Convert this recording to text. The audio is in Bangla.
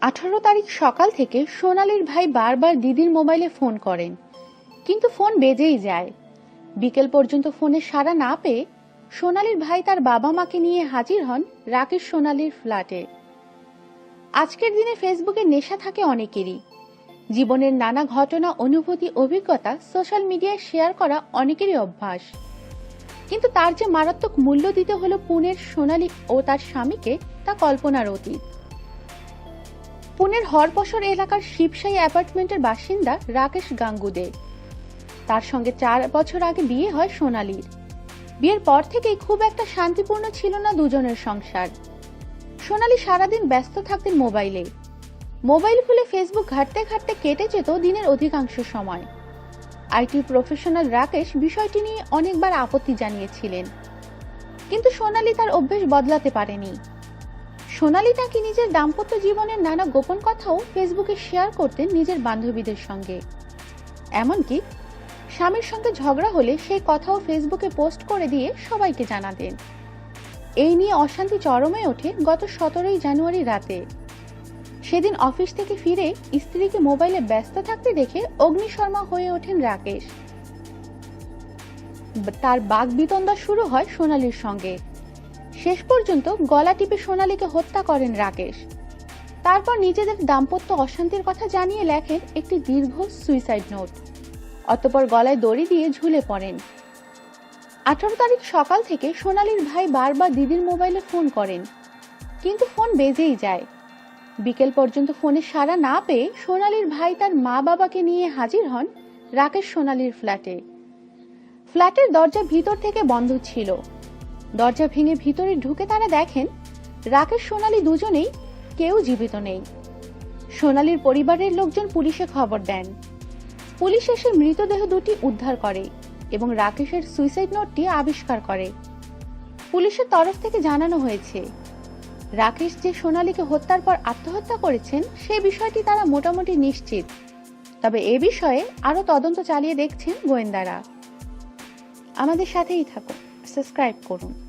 আঠারো তারিখ সকাল থেকে সোনালির ভাই বারবার দিদির মোবাইলে ফোন করেন। কিন্তু ফোন বেজেই যায়। বিকেল পর্যন্ত ফোনে সাড়া না পেয়ে সোনালির ভাই তার বাবা মাকে নিয়ে হাজির হন রাকেশ সোনালির ফ্ল্যাটে। আজকের দিনে ফেসবুকে নেশা থাকে অনেকেরই। জীবনের নানা ঘটনা, অনুভূতি, অভিজ্ঞতা সোশ্যাল মিডিয়ায় শেয়ার করা অনেকেরই অভ্যাস। কিন্তু তার যে মারাত্মক মূল্য দিতে হলো পুনের সোনালি ও তার স্বামীকে তা কল্পনার অতীত। পুনের হরপসর এলাকার শিবসাই অ্যাপার্টমেন্টের বাসিন্দা রাকেশ গাঙ্গুদে। তার সঙ্গে চার বছর আগে বিয়ে হয় সোনালীর। বিয়ের পর থেকেই খুব একটা শান্তিপূর্ণ ছিল না দুজনের সংসার। সোনালি সারাদিন ব্যস্ত থাকতেন মোবাইলে। মোবাইল খুলে ফেসবুক ঘাঁটতে ঘাঁটতে কেটে যেত দিনের অধিকাংশ সময়। আইটি প্রফেশনাল রাকেশ বিষয়টি নিয়ে অনেকবার আপত্তি জানিয়েছিলেন। কিন্তু সোনালি তার অভ্যেস বদলাতে পারেনি। সোনালী নাকি নিজের দাম্পত্য জীবনের নানা গোপন কথাও ফেসবুকে শেয়ার করতেন নিজের বান্ধবীদের সঙ্গে। এমনকি স্বামীর সঙ্গে ঝগড়া হলে সেই কথাও ফেসবুকে পোস্ট করে দিয়ে সবাইকে জানাতেন। এই নিয়ে অশান্তি চরমে ওঠে গত সতেরোই জানুয়ারি রাতে। সেদিন অফিস থেকে ফিরে স্ত্রীকে মোবাইলে ব্যস্ত থাকতে দেখে অগ্নিশর্মা হয়ে ওঠেন রাকেশ। তার বাঘ বিতন্দা শুরু হয় সোনালির সঙ্গে। শেষ পর্যন্ত গলা টিপে সোনালীকে হত্যা করেন রাকেশ। তারপর নিজেদের দাম্পত্য অশান্তির কথা জানিয়ে লেখেন একটি দীর্ঘ সুইসাইড নোট অতপর গলায় দড়ি দিয়ে ঝুলে পড়েন। আঠারো তারিখ সকাল থেকে সোনালীর ভাই বারবার দিদির মোবাইলে ফোন করেন। কিন্তু ফোন বেজেই যায়। বিকেল পর্যন্ত ফোনে সাড়া না পেয়ে সোনালীর ভাই তার মা বাবাকে নিয়ে হাজির হন রাকেশ সোনালীর ফ্ল্যাটে। ফ্ল্যাটের দরজা ভিতর থেকে বন্ধ ছিল। দরজা ভেঙে ভিতরে ঢুকে তারা দেখেন রাকেশ, সোনালী দুজনেই কেউ জীবিত নেই। সোনালীর পরিবারের লোকজন পুলিশে খবর দেন। পুলিশ এসে মৃতদেহ দুটি উদ্ধার করে এবং রাকেশের সুইসাইড নোটটি আবিষ্কার করে। পুলিশের তরফ থেকে জানানো হয়েছে, রাকেশ যে সোনালীকে হত্যার পর আত্মহত্যা করেছেন, সে বিষয়টি তারা মোটামুটি নিশ্চিত। তবে এ বিষয়ে আরও তদন্ত চালিয়ে দেখছেন গোয়েন্দারা। আমাদের সাথেই থাকুন। সাবস্ক্রাইব করুন।